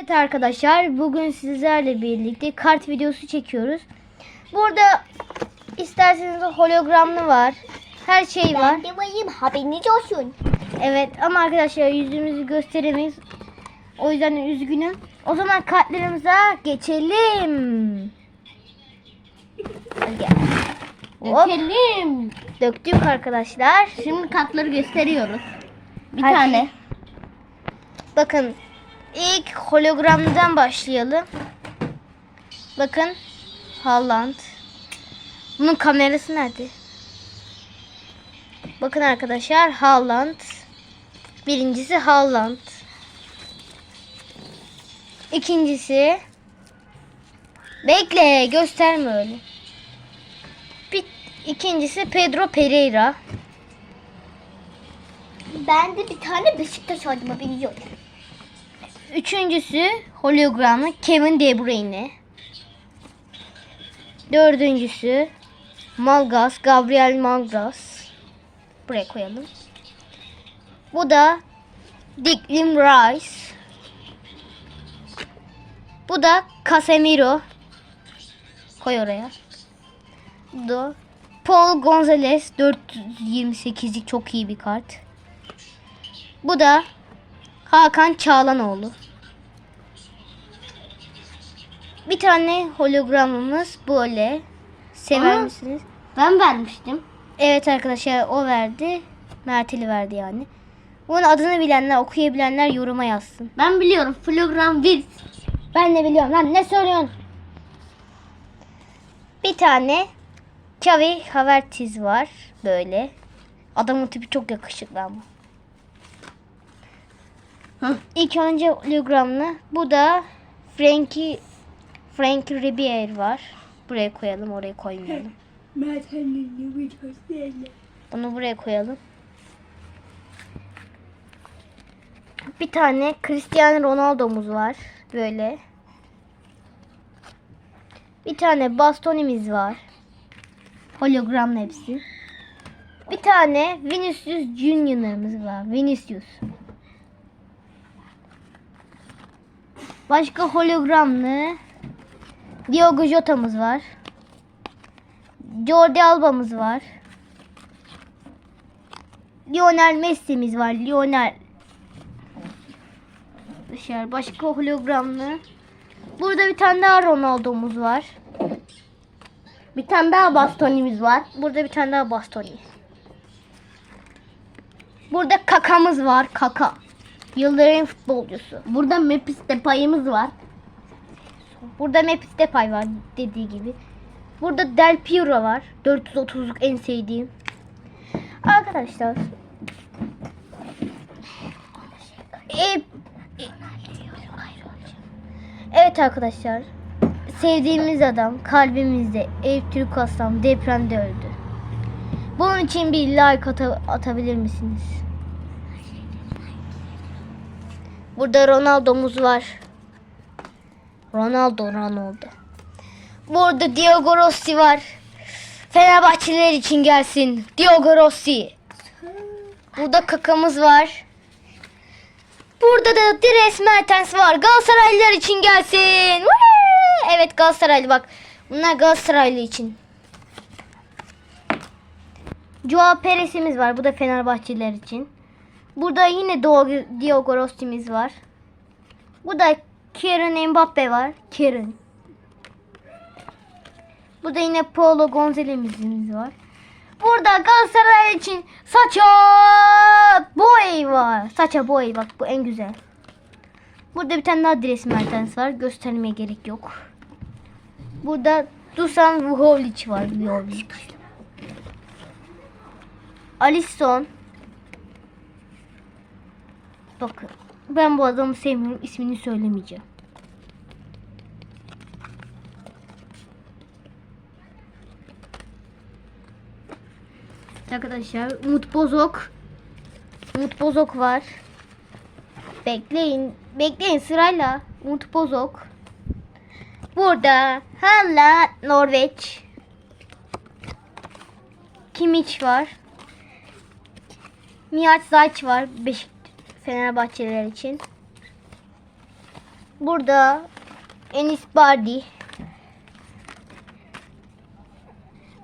Evet arkadaşlar bugün sizlerle birlikte kart videosu çekiyoruz. Burada isterseniz hologramlı var. Her şey var. Ben de varayım haberiniz olsun. Evet ama arkadaşlar yüzümüzü gösteremeyiz. O yüzden üzgünüm. O zaman kartlarımıza geçelim. Gel. Hop, Dökelim. döktük arkadaşlar. Şimdi kartları gösteriyoruz. Bir Hadi. tane. Bakın ilk hologramdan başlayalım. Bakın Haaland. Bunun kamerası nerede? Bakın arkadaşlar Haaland. Birincisi Haaland. İkincisi Bekle gösterme öyle. Bir, ikincisi Pedro Pereira. Ben de bir tane Beşiktaş haberiniz olsun. Üçüncüsü hologramlı Kevin De Bruyne. Dördüncüsü Malgas, Gabriel Malgas. Buraya koyalım. Bu da Declan Rice. Bu da Casemiro. Koy oraya. Bu da Paul Gonzalez 428'lik çok iyi bir kart. Bu da Hakan Çağlanoğlu. Bir tane hologramımız böyle. Sever Aa. misiniz? Ben vermiştim. Evet arkadaşlar o verdi. Merteli verdi yani. Bunun adını bilenler, okuyabilenler yoruma yazsın. Ben biliyorum. Flogram Wiz. Ben de biliyorum lan ne söylüyorsun? Bir tane Xavi Havertz var böyle. Adamın tipi çok yakışıklı ama. Hı. İlk önce hologramlı. Bu da Frankie Frankie Ribery var. Buraya koyalım, oraya koymayalım. Bunu buraya koyalım. Bir tane Cristiano Ronaldo'muz var. Böyle. Bir tane bastonimiz var. Hologramlı hepsi. Bir tane Vinicius Junior'ımız var. Vinicius. Başka hologramlı Diogo Jota'mız var. Jordi Alba'mız var. Lionel Messi'miz var. Lionel Dışarı başka hologramlı. Burada bir tane daha Ronaldo'muz var. Bir tane daha bastonimiz var. Burada bir tane daha Bastoni. Burada Kaka'mız var. Kaka. Yılların futbolcusu. Burada Memphis Depay'ımız var. Burada Memphis Depay var dediği gibi. Burada Del Piero var. 430'luk en sevdiğim. Arkadaşlar. E- Evet arkadaşlar. Sevdiğimiz adam kalbimizde Eyüp Türk Aslan depremde öldü. Bunun için bir like ata- atabilir misiniz? Burada Ronaldo'muz var. Ronaldo Ronaldo. Burada Diogo Rossi var. Fenerbahçeliler için gelsin. Diogo Rossi. Burada kakamız var. Burada da Dires Mertens var. Galatasaraylılar için gelsin. Evet Galatasaraylı bak. Bunlar Galatasaraylı için. Joao Perez'imiz var. Bu da Fenerbahçeliler için. Burada yine Diogo, Rossi'miz var. Bu da Kieran Mbappe var. Kieran. Burada yine Paulo Gonzalez'imiz var. Burada Galatasaray için Saça Boy var. Saça Boy bak bu en güzel. Burada bir tane daha Dres Mertens var. Göstermeye gerek yok. Burada Dusan Vujovic var. Vujovic. Alisson. Bakın. Ben bu adamı sevmiyorum. İsmini söylemeyeceğim. Arkadaşlar Umut Bozok. Umut Bozok var. Bekleyin. Bekleyin sırayla. Umut Bozok. Burada Hala Norveç. Kimiç var. Mihat Zayç var. Beşik Fenerbahçeliler için. Burada Enis Bardi.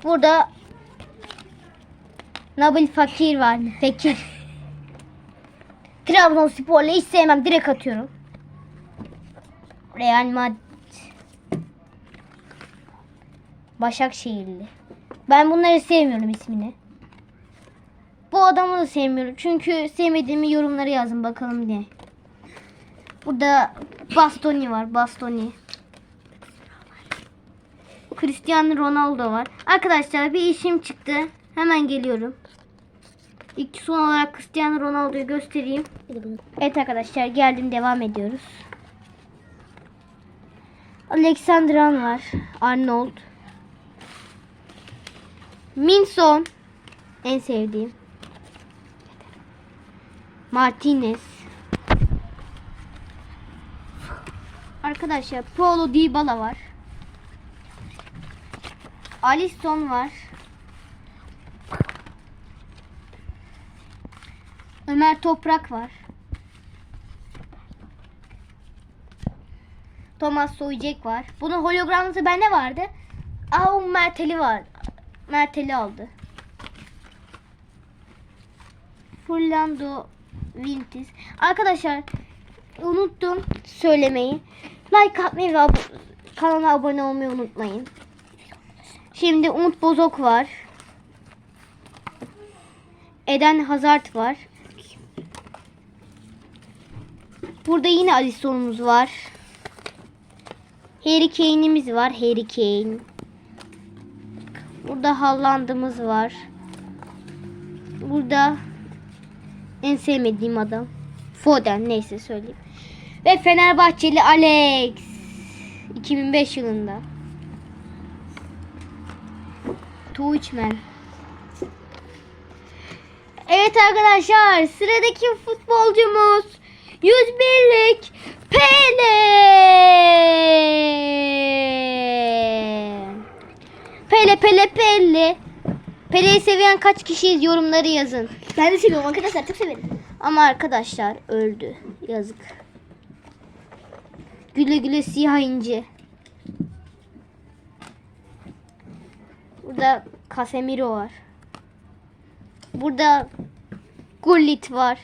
Burada Nabil Fakir var. Fekir. Trabzonspor'la hiç sevmem. Direkt atıyorum. Real Madrid. Başakşehirli. Ben bunları sevmiyorum ismini. Bu adamı da sevmiyorum. Çünkü sevmediğimi yorumlara yazın bakalım ne. Burada Bastoni var. Bastoni. Cristiano Ronaldo var. Arkadaşlar bir işim çıktı. Hemen geliyorum. İlk son olarak Cristiano Ronaldo'yu göstereyim. Evet arkadaşlar geldim devam ediyoruz. Alexandran var. Arnold. Minson. En sevdiğim. Martinez. Arkadaşlar Paulo Dybala var. Alisson var. Ömer Toprak var. Thomas Soycek var. Bunun hologramlısı bende vardı. Aa Merteli var. Merteli aldı. Fernando Vintis. Arkadaşlar unuttum söylemeyi. Like atmayı ve ab- kanala abone olmayı unutmayın. Şimdi Umut Bozok var. Eden Hazard var. Burada yine Alisson'umuz var. Harry Kane'imiz var. Harry Kane. Burada Haaland'ımız var. Burada en sevmediğim adam. Foden neyse söyleyeyim. Ve Fenerbahçeli Alex. 2005 yılında. Tuğçmen. Evet arkadaşlar sıradaki futbolcumuz 101'lik Pele. Pele Pele Pele. Pele'yi seven kaç kişiyiz yorumları yazın. Ben de seviyorum arkadaşlar çok severim. Ama arkadaşlar öldü. Yazık. Güle güle siyah inci. Burada Casemiro var. Burada Gullit var.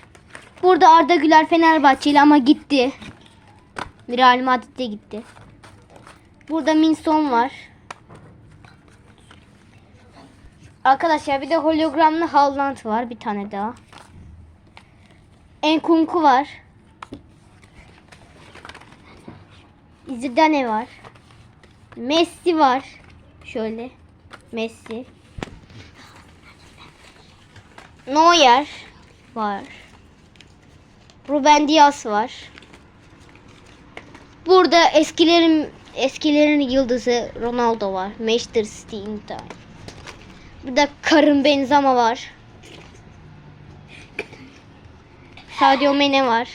Burada Arda Güler Fenerbahçeli ama gitti. Real Madrid'e gitti. Burada Minson var. Arkadaşlar bir de hologramlı Haaland var bir tane daha. Enkunku var. Zidane var. Messi var. Şöyle. Messi. Neuer var. Ruben Dias var. Burada eskilerin eskilerin yıldızı Ronaldo var. Manchester City Inter. Burada Karim Benzema var. Sadio Mane var.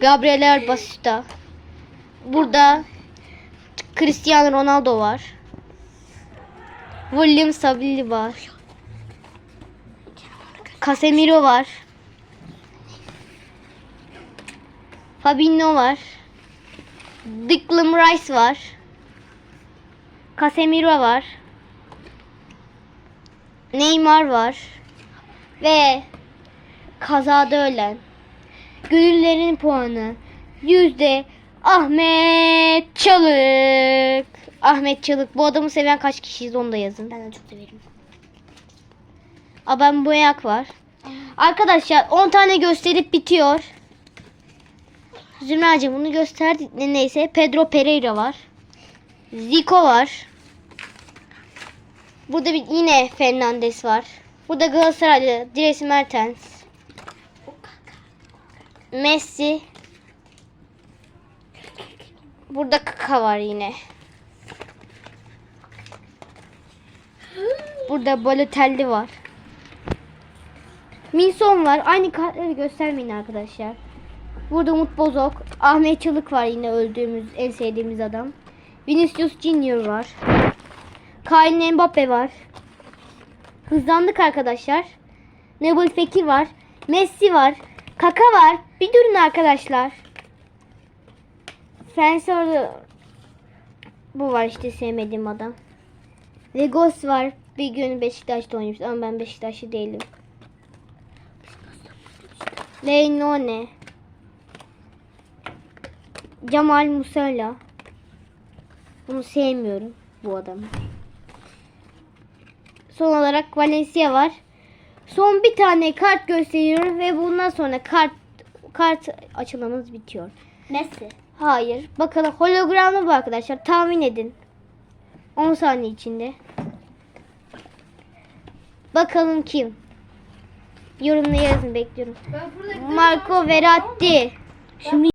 Gabriel Basuta. Burada Cristiano Ronaldo var. William Savilli var. Casemiro var. Fabinho var. Declan Rice var. Casemiro var. Neymar var. Ve kazada ölen gönüllerin puanı yüzde Ahmet Çalık. Ahmet Çalık. Bu adamı seven kaç kişiyiz onu da yazın. Ben de çok severim. Aben Boyak var. Arkadaşlar 10 tane gösterip bitiyor. Zümracığım bunu gösterdik. Ne- Neyse Pedro Pereira var. Zico var. Burada bir yine Fernandes var. Burada Galatasaraylı Dries Mertens. Messi. Burada Kaka var yine. Burada Balotelli var. Minson var. Aynı kartları göstermeyin arkadaşlar. Burada Umut Bozok. Ahmet Çalık var yine öldüğümüz en sevdiğimiz adam. Vinicius Junior var. Kylian Mbappe var. Hızlandık arkadaşlar. Nabil Fekir var. Messi var. Kaka var. Bir durun arkadaşlar. Fensör'de bu var işte sevmediğim adam. Legos var. Bir gün Beşiktaş'ta oynamıştı ama ben Beşiktaşlı değilim. Leynone. Cemal Musella. Bunu sevmiyorum bu adamı. Son olarak Valencia var. Son bir tane kart gösteriyorum ve bundan sonra kart kart açılımımız bitiyor. Messi. Hayır. Bakalım hologramlı bu arkadaşlar. Tahmin edin. 10 saniye içinde. Bakalım kim? Yorumla yazın bekliyorum. Marco Verratti. Şimdi